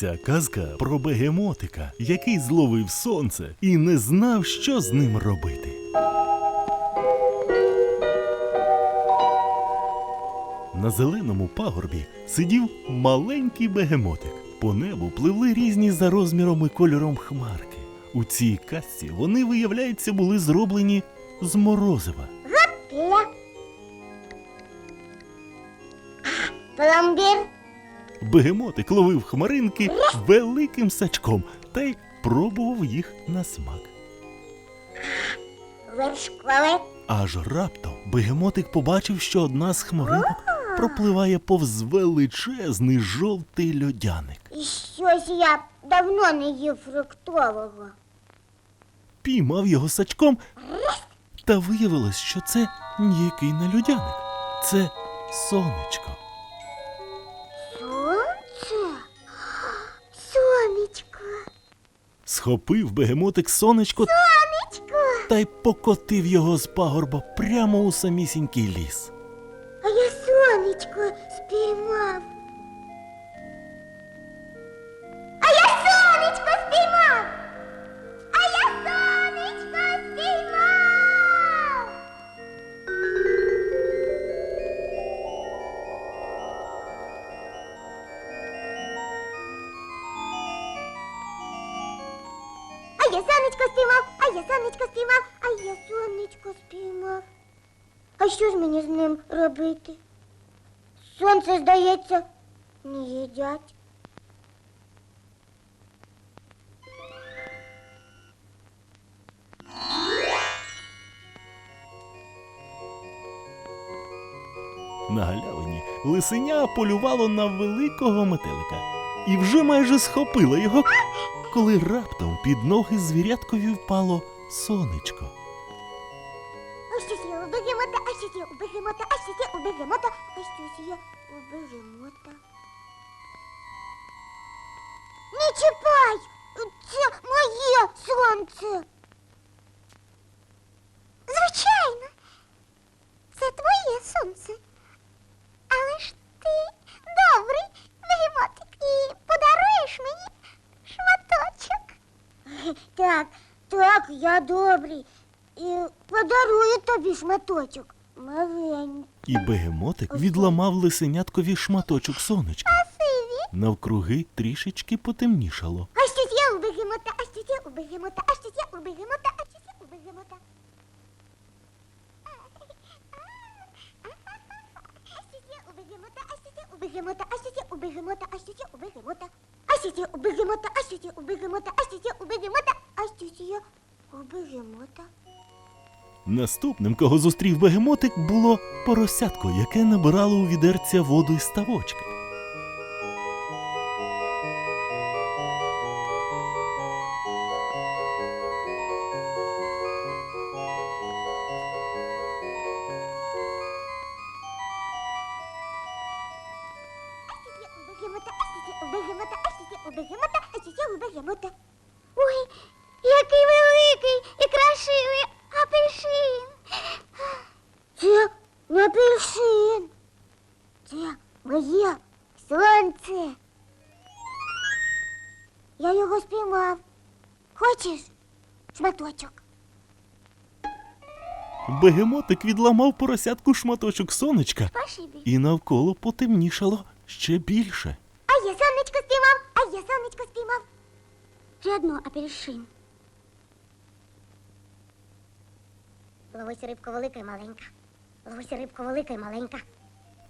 Ця казка про бегемотика, який зловив сонце і не знав, що з ним робити. На зеленому пагорбі сидів маленький бегемотик. По небу пливли різні за розміром і кольором хмарки. У цій казці вони, виявляється, були зроблені з морозива. Пломбір. Бегемотик ловив хмаринки великим сачком та й пробував їх на смак. Аж раптом бегемотик побачив, що одна з хмаринок пропливає повз величезний жовтий льодяник. І щось я давно не їв фруктового. Піймав його сачком, та виявилось, що це ніякий не льодяник. Це сонечко. Схопив бегемотик сонечко Сонечко. та й покотив його з пагорба прямо у самісінький ліс. А я сонечко спіймав. Я сонечко спіймав, а я сонечко спіймав, а я сонечко спіймав. А що ж мені з ним робити? Сонце, здається, не їдять. На галявині лисеня полювало на великого метелика і вже майже схопила його, коли раптом під ноги звіряткові впало сонечко. А щось є у бегемота, а щось є у бегемота, а щось є у бегемота, а щось є. Не чіпай! Це моє сонце. Звичайно, це твоє сонце. Але ж ти добрий бегемотик і подаруєш мені шматочок. Так, так, я добрий. І подарую тобі шматочок. Маленький. І бегемотик відламав лисеняткові шматочок сонечка. Спасибі. Навкруги трішечки потемнішало. А щось є у бегемота, а щось є у бегемота, а щось є у бегемота, а щось є у бегемота. А щось є у бегемота, а щось є у бегемота, а щось є у бегемота, а щось є у бегемота. А щось є у бегемота, а щось є у бегемота, а щось є у бегемота, Наступним, кого зустрів бегемотик, було поросятко, яке набирало у відерця воду із ставочка. Бегемота, бегемота, бегемота, бегемота. Хочеш шматочок? Бегемотик відламав поросятку шматочок сонечка, Спасибі. і навколо потемнішало ще більше. А я сонечко спіймав, а я сонечко спіймав. Ще одно апельсин. Ловись рибко велика і маленька. Ловись рибко велика і маленька.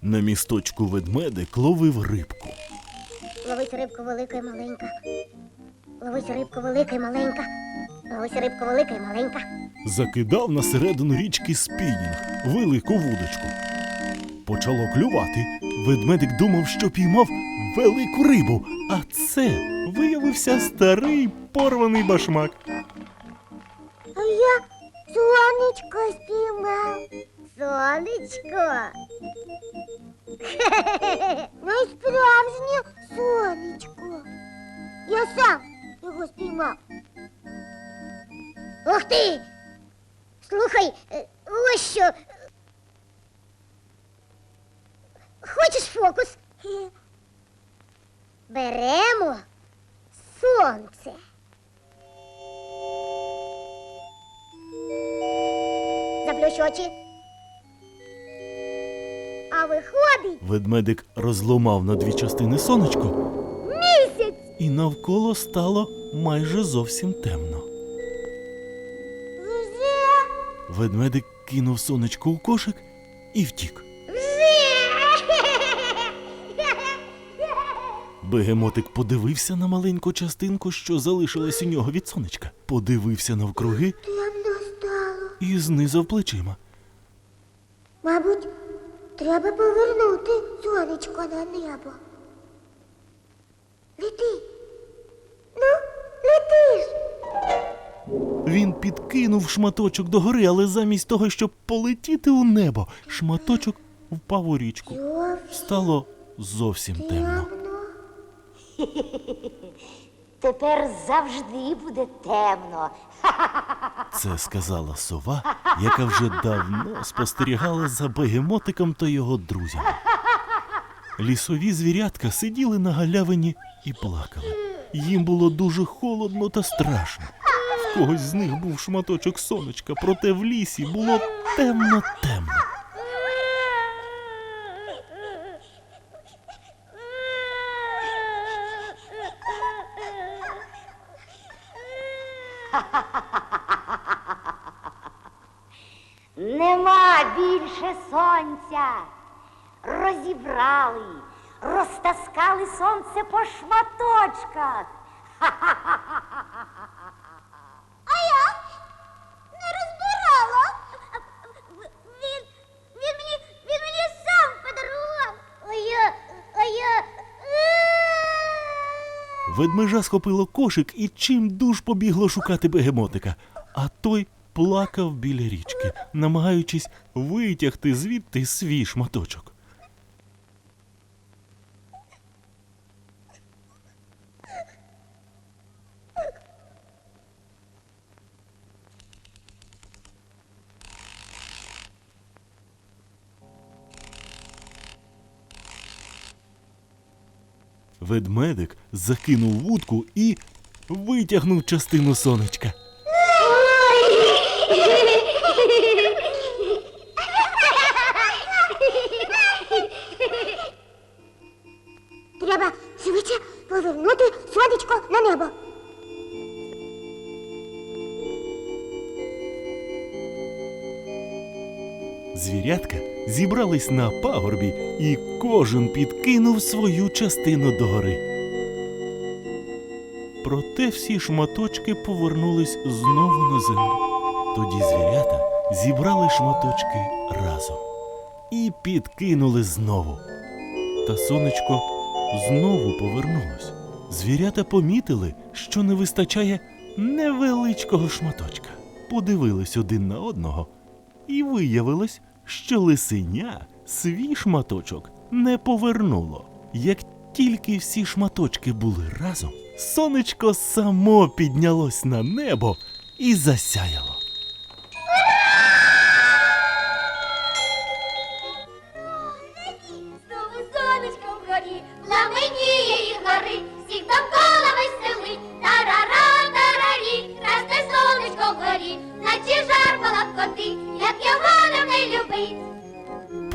На місточку ведмедик ловив рибку. Ловись рибко велика і маленька. Ловись рибко велика і маленька. Ловись рибко велика і маленька. Закидав на середину річки спінінг, велику вудочку. Почало клювати. Ведмедик думав, що піймав велику рибу, а це виявився старий порваний башмак. А я сонечко спіймав. Сонечко. Найсправжнє назвемо сонце. Заплющ очі. А виходить Ведмедик розломав на дві частини сонечко, місяць. і навколо стало майже зовсім темно. Вже Ведмедик кинув сонечко у кошик і втік. Бегемотик подивився на маленьку частинку, що залишилась у нього від сонечка, подивився навкруги Темно стало. і знизав плечима. Мабуть, треба повернути сонечко на небо. Лети. Ну, лети ж. Він підкинув шматочок догори, але замість того, щоб полетіти у небо, шматочок впав у річку. Стало зовсім темно. Тепер завжди буде темно. Це сказала сова, яка вже давно спостерігала за бегемотиком та його друзями. Лісові звірятка сиділи на галявині і плакали. Їм було дуже холодно та страшно. В когось з них був шматочок сонечка, проте в лісі було темно-темно. Нема більше сонця. Розібрали, розтаскали сонце по шматочках. А я не розбирала. Він, він мені, він мені сам подарував. А я, а я... Ведмежа схопило кошик і чим дуж побігло шукати бегемотика, а той плакав біля річки, намагаючись витягти звідти свій шматочок. Ведмедик закинув вудку і витягнув частину сонечка. Звірятка зібрались на пагорбі, і кожен підкинув свою частину догори. Проте всі шматочки повернулись знову на землю. Тоді звірята зібрали шматочки разом і підкинули знову. Та сонечко знову повернулось. Звірята помітили, що не вистачає невеличкого шматочка. Подивились один на одного і виявилось, що лисеня свій шматочок не повернуло. Як тільки всі шматочки були разом, сонечко само піднялось на небо і засяяло.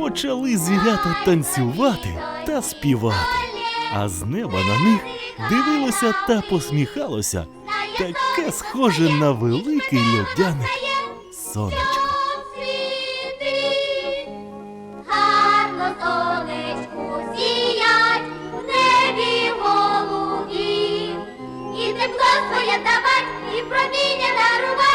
почали звірята танцювати та співати, а з неба на них дивилося та посміхалося таке схоже на великий льодяник сонечко. Давать і проміння дарувати.